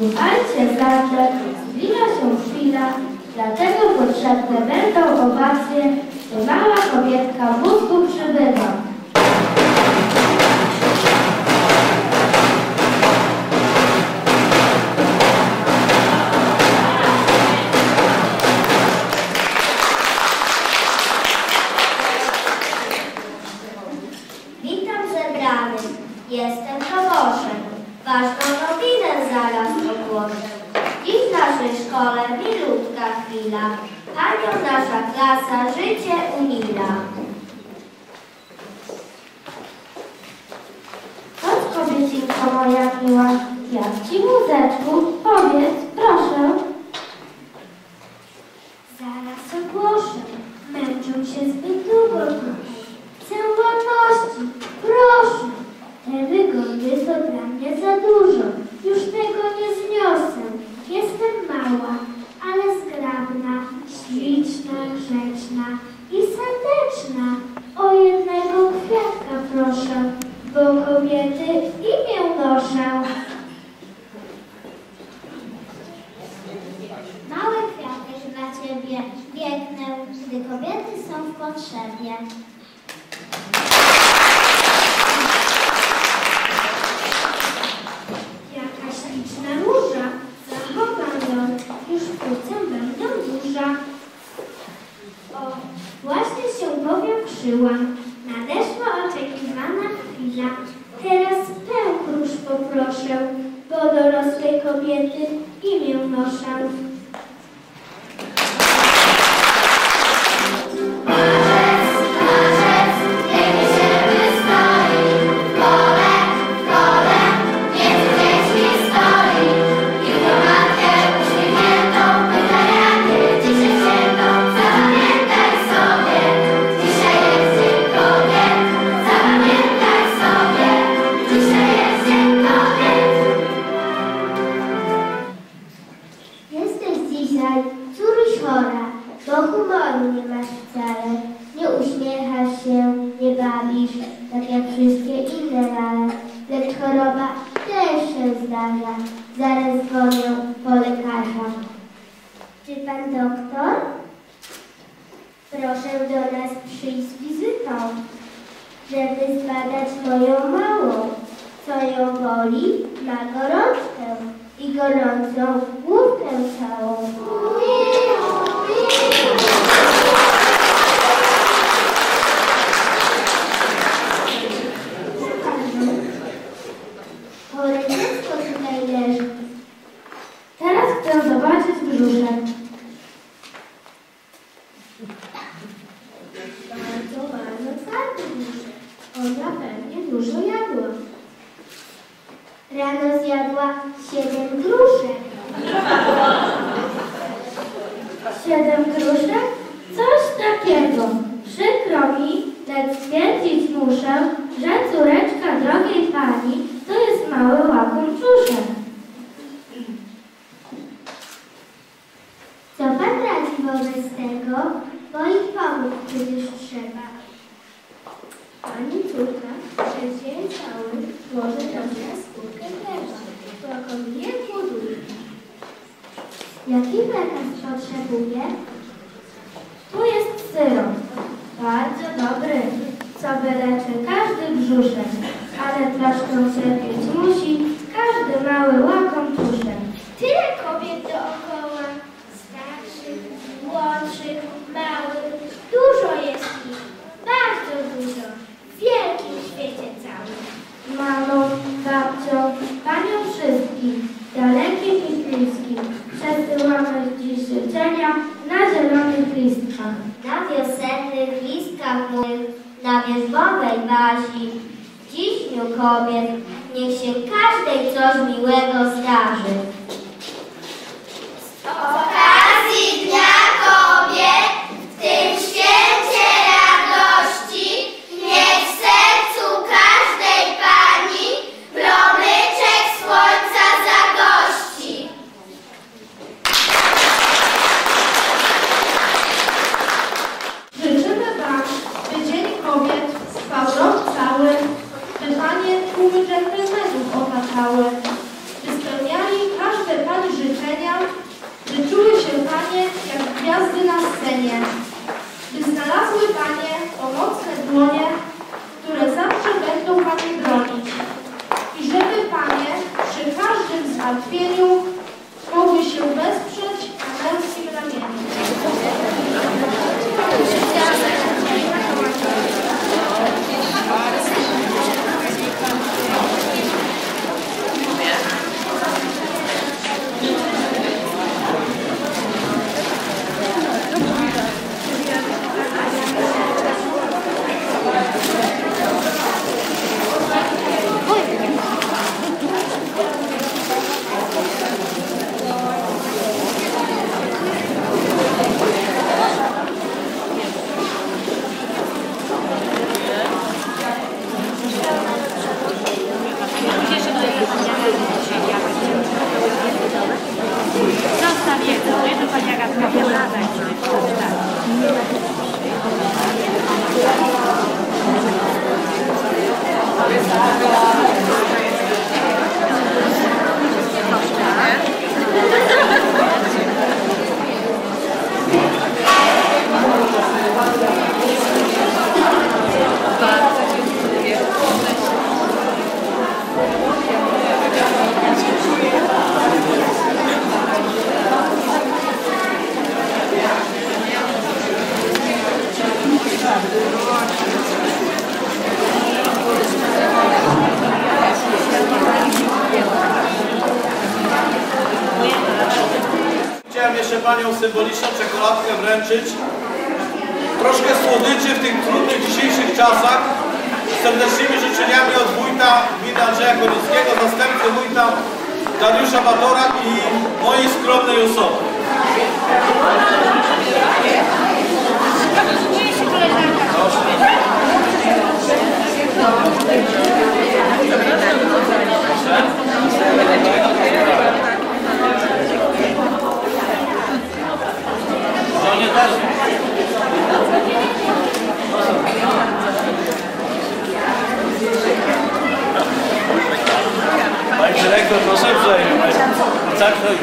Słuchajcie zatem, zbliża się chwila, dlatego potrzebne będą owacje, by mała kobietka w Grecia unita. Potrzebie. Jaka śliczna róża, zachowam ją, już wkrótce będę duża. O, właśnie się powiększyłam, choroba też się zdarza, zaraz dzwonię po lekarza. Czy pan doktor? Proszę do nas przyjść z wizytą, żeby zbadać moją małą. Co ją boli, ma gorączkę i gorącą główkę całą. Rano zjadła siedem gruszek. Siedem gruszek? Coś takiego. Przykro mi, lecz stwierdzić muszę, że córeczka drogiej pani to jest mały łakomczuszek. Co pan radzi wobec tego? Bo ich pomóc przecież trzeba. Pani córka przez dzień cały może skórkę Jaki lekarz potrzebuje? Listkach. Na wiosennych listkach młodych, na wierzbowej bazi, w dniu kobiet, niech się każdej coś miłego zdarzy. Z okazji Dnia Kobiet filho jeszcze Panią symboliczną czekoladkę wręczyć. Troszkę słodyczy w tych trudnych dzisiejszych czasach. Serdecznymi życzeniami od wójta gminy Andrzeja Konickiego, zastępcy wójta Dariusza Batora i mojej skromnej osoby. Panie dyrektor, proszę uprzejmie. Tak, to już.